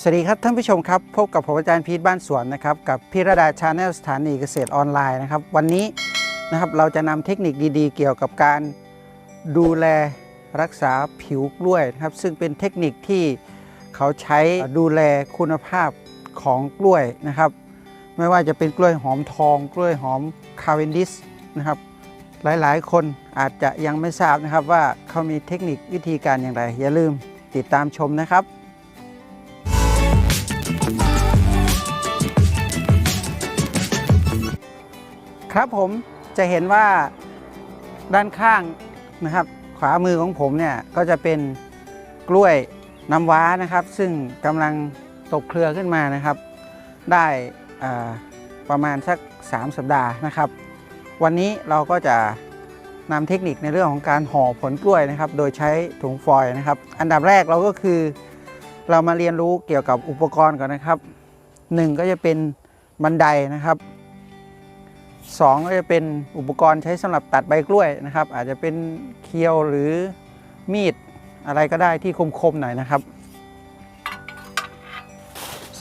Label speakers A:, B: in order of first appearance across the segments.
A: สวัสดีครับท่านผู้ชมครับ พบกับผมอาจารย์พีทบ้านสวนนะครับกับพิรดาชาแนลสถานีเกษตรออนไลน์นะครับ วันนี้นะครับเราจะนำเทคนิคดีๆ เกี่ยวกับการดูแลรักษาผิวกล้วยนะครับ ซึ่งเป็นเทคนิคที่เขาใช้ดูแลคุณภาพของกล้วยนะครับ ไม่ว่าจะเป็นกล้วยหอมทอง กล้วยหอมคาเวนดิสนะครับ หลายๆ คนอาจจะยังไม่ทราบนะครับว่าเขามีเทคนิควิธีการอย่างไร อย่าลืมติดตามชมนะครับ ครับผมจะเห็นว่าด้านข้างนะครับ ขวามือของผมเนี่ยก็จะเป็นกล้วยน้ำว้านะครับ ซึ่งกำลังตกเครือขึ้นมานะครับ ได้ประมาณสัก 3 สัปดาห์นะครับ วันนี้เราก็จะนำเทคนิคในเรื่องของการห่อผลกล้วยนะครับ โดยใช้ถุงฟอยล์นะครับ อันดับแรกเราก็คือ เรามาเรียนรู้เกี่ยวกับอุปกรณ์ก่อนนะครับหนึ่งก็จะเป็นบันไดนะครับ สองก็จะเป็นอุปกรณ์ใช้สำหรับตัดใบกล้วยนะครับ อาจจะเป็นเคียวหรือมีดอะไรก็ได้ที่คมๆหน่อยนะครับ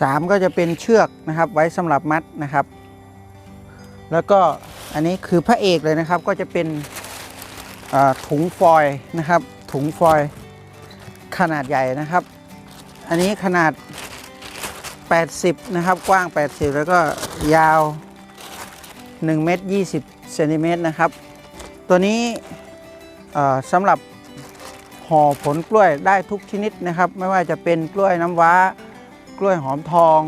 A: สามก็จะเป็นเชือกนะครับไว้สำหรับมัดนะครับ แล้วก็อันนี้คือพระเอกเลยนะครับก็จะเป็นถุงฟอยนะครับ ถุงฟอยขนาดใหญ่นะครับ อันนี้ขนาด 80 นะครับ กว้าง 80 แล้วก็ยาว 1เมตร20เซนติเมตรนะครับ ตัวนี้สำหรับห่อผลกล้วยได้ทุกชนิดนะครับ ไม่ว่าจะเป็นกล้วยน้ำว้า กล้วยหอมทอง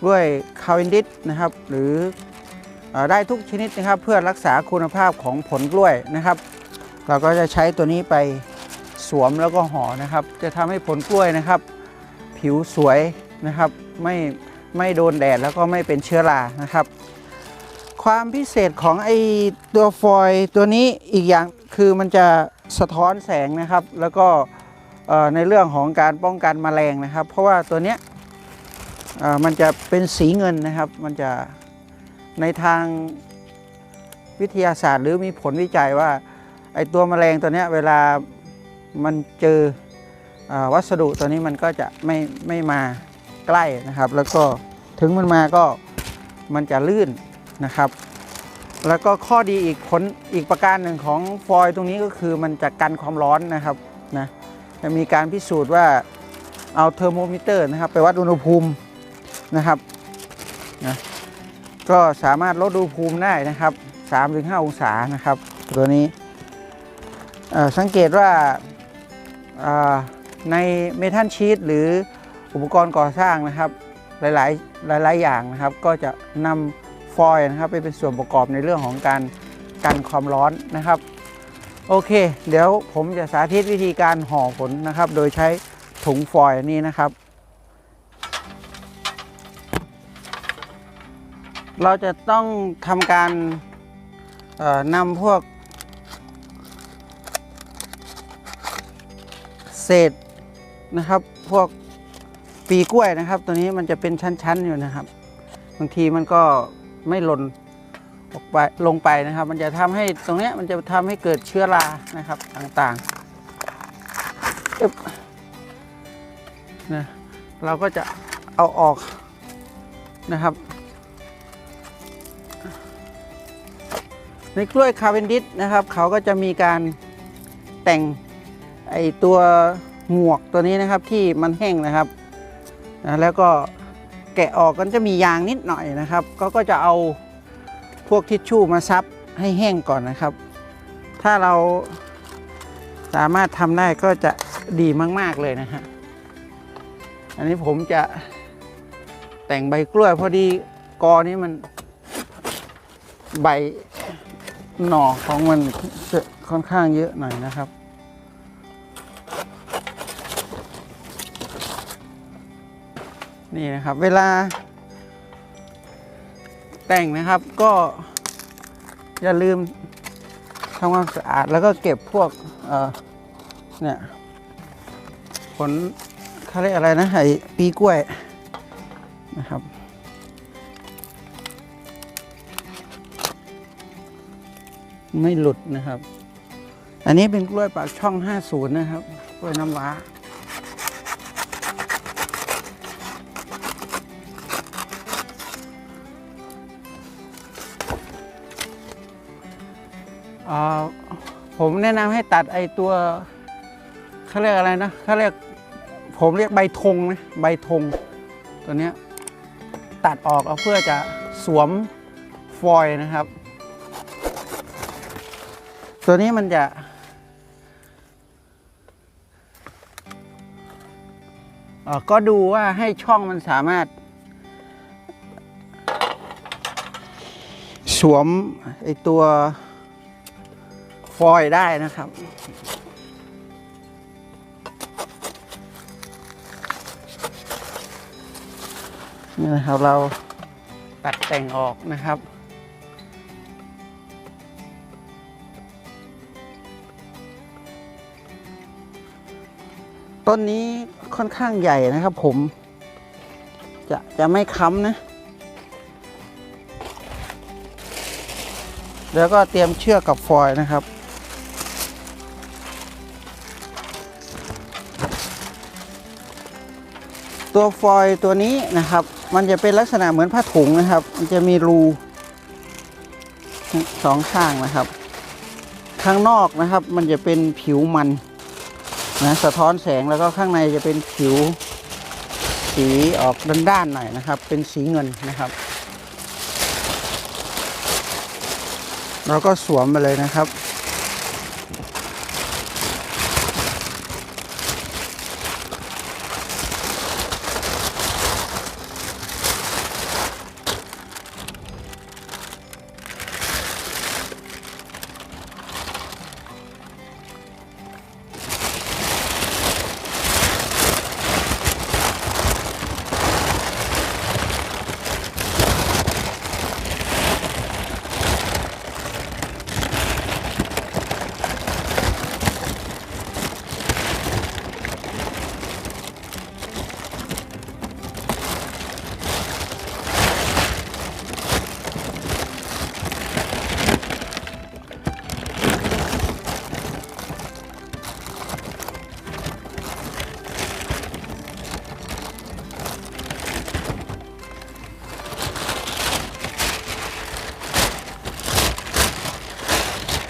A: กล้วยคาเวนดิสนะครับ หรืออได้ทุกชนิดนะครับ เพื่อรักษาคุณภาพของผลกล้วยนะครับ เราก็จะใช้ตัวนี้ไปสวมแล้วก็ห่อนะครับ จะทำให้ผลกล้วยนะครับ ผิวสวยนะครับ ไม่ไม่โดนแดดแล้วก็ไม่เป็นเชื้อรานะครับ ความพิเศษของไอตัวฟอยล์ตัวนี้อีกอย่างคือมันจะสะท้อนแสงนะครับ แล้วก็ในเรื่องของการป้องกันแมลงนะครับ เพราะว่าตัวเนี้ยมันจะเป็นสีเงินนะครับ มันจะในทางวิทยาศาสตร์ หรือมีผลวิจัยว่าไอตัวแมลงตัวเนี้ยเวลามันเจอเออวัสดุตัวนี้มันก็จะไม่ไม่มาใกล้นะครับ แล้วก็ถึงมันมาก็มันจะลื่นนะครับ แล้วก็ข้อดีอีกผลอีกประการหนึ่งของฟอยล์ตรงนี้ก็คือมันจะกันความร้อนนะครับนะจะมีการพิสูจน์ว่าเอาเทอร์โมมิเตอร์นะครับ ไปวัดอุณหภูมินะครับนะก็สามารถลดอุณหภูมิได้นะครับ 3-5 องศานะครับ ตัวนี้สังเกตว่าอ่าในเมทัลชีตหรืออุปกรณ์ก่อสร้างนะครับ หลายๆหลาย ๆ อย่างนะครับ ก็จะนำ ฟอยล์นะครับไปเป็นส่วนประกอบในเรื่องของการกันความร้อนนะครับ โอเค เดี๋ยวผมจะสาธิตวิธีการห่อผลนะครับ โดยใช้ถุงฟอยล์นี้นะครับ เราจะต้องทำการนำพวก เศษนะครับ พวกปีกล้วยนะครับ ตัวนี้มันจะเป็นชั้น ๆ อยู่นะครับ บางทีมันก็ ไม่หล่นออกไปลงไปนะครับ มันจะทำให้ตรงนี้มันจะทำให้เกิดเชื้อรานะครับต่างๆนะเราก็จะเอาออกนะครับ ในกล้วยคาเวนดิสนะครับ เขาก็จะมีการแต่งไอตัวหมวกตัวนี้นะครับที่มันแห้งนะครับนะแล้วก็ แกะออกก็จะมียางนิดหน่อยนะครับ ก็ก็จะเอาพวกทิชชู่มาซับให้แห้งก่อนนะครับ ถ้าเราสามารถทำได้ก็จะดีมาก ๆ เลยนะฮะ อันนี้ผมจะแต่งใบกล้วยพอดีกอนี้มันใบหน่อของมันจะค่อนข้างเยอะหน่อยนะครับ นี่นะครับ เวลา แต่งนะครับก็อย่าลืมทำความสะอาดแล้วก็เก็บพวกเเนี่ยผลเขาเรียกอะไรนะไอปีกล้วยนะครับไม่หลุดนะครับ อันนี้เป็นกล้วยปากช่อง 50 นะครับ กล้วยน้ำว้า ผมแนะนำให้ตัดไอตัวเขาเรียกอะไรนะเขาเรียกผมเรียกใบธงนะใบธงตัวเนี้ยตัดออกเอาเพื่อจะสวมฟอยล์นะครับ ตัวนี้มันจะ ก็ดูว่าให้ช่องมันสามารถ สวมไอตัว ฟอยล์ได้นะครับ นี่นะครับเราตัดแต่งออกนะครับ ต้นนี้ค่อนข้างใหญ่นะครับผม จะจะไม่ค้ำนะแล้วก็เตรียมเชือกกับฟอยล์นะครับ ตัวฟอยตัวนี้นะครับ มันจะเป็นลักษณะเหมือนผ้าถุงนะครับ มันจะมีรูสองข้างนะครับ ข้างนอกนะครับ มันจะเป็นผิวมันนะสะท้อนแสงแล้วก็ข้างในจะเป็นผิวสีออกด้านๆหน่อยนะครับ เป็นสีเงินนะครับ เราก็สวมไปเลยนะครับ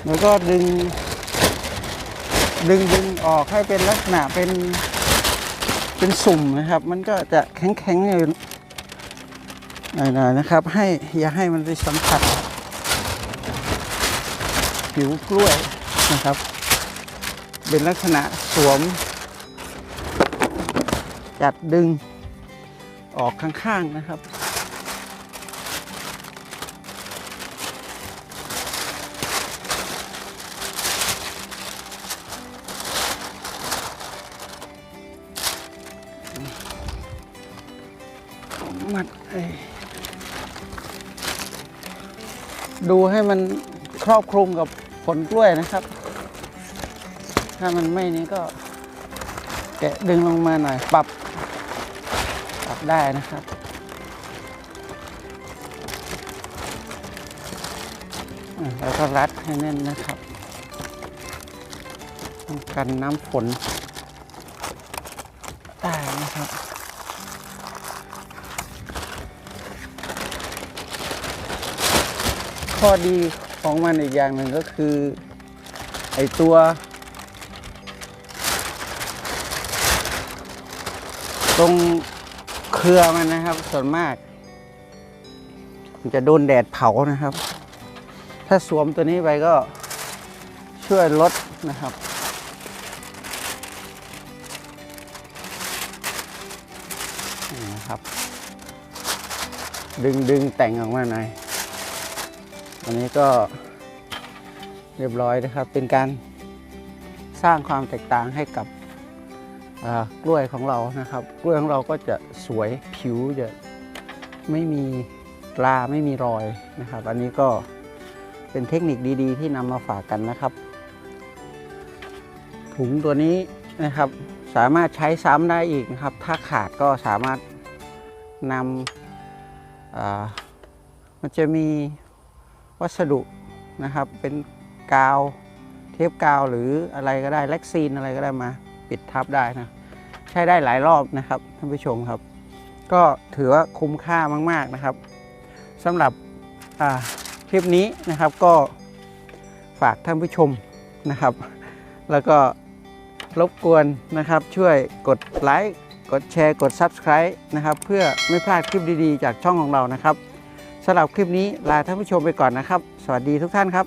A: แล้วก็ดึง ดึงดึงออกให้เป็นลักษณะเป็นเป็นสุ่มนะครับ มันก็จะแข็งแข็งๆอยู่หน่อยๆนะครับ ให้อย่าให้มันไปสัมผัสผิวกล้วยนะครับ เป็นลักษณะสวม จัดดึงออกข้างๆนะครับ มัดดูให้มันครอบคลุมกับผลกล้วยนะครับ ถ้ามันไม่นี้ก็แกะดึงลงมาหน่อย ปรับปรับได้นะครับ แล้วก็รัดให้แน่นนะครับ กันน้ำฝน ข้อดีของมันอีกอย่างหนึ่งก็คือ ไอตัว ตรงเครือมันนะครับ ส่วนมาก มันจะโดนแดดเผานะครับ ถ้าสวมตัวนี้ไปก็ช่วยลดนะครับนี่นะครับ ดึงดึงแต่งออกมาหน่อย อันนี้ก็เรียบร้อยนะครับ เป็นการสร้างความแตกต่างให้กับกล้วยของเรานะครับ กล้วยของเราก็จะสวยผิวจะไม่มีปลาไม่มีรอยนะครับ อันนี้ก็เป็นเทคนิคดีๆ ที่นำมาฝากกันนะครับ ถุงตัวนี้นะครับสามารถใช้ซ้ำได้อีกนะครับ ถ้าขาดก็สามารถนำมันจะมี วัสดุนะครับเป็นกาวเทปกาวหรืออะไรก็ได้แล็กซีนอะไรก็ได้มาปิดทับได้นะใช้ได้หลายรอบนะครับท่านผู้ชมครับ ก็ถือว่าคุ้มค่ามาก ๆนะครับสำหรับคลิปนี้นะครับก็ฝากท่านผู้ชมนะครับ แล้วก็รบกวนนะครับช่วยกดไลค์กดแชร์กด Subscribe นะครับ เพื่อไม่พลาดคลิปดีๆ จากช่องของเรานะครับ สำหรับคลิปนี้ลาท่านผู้ชมไปก่อนนะครับ สวัสดีทุกท่านครับ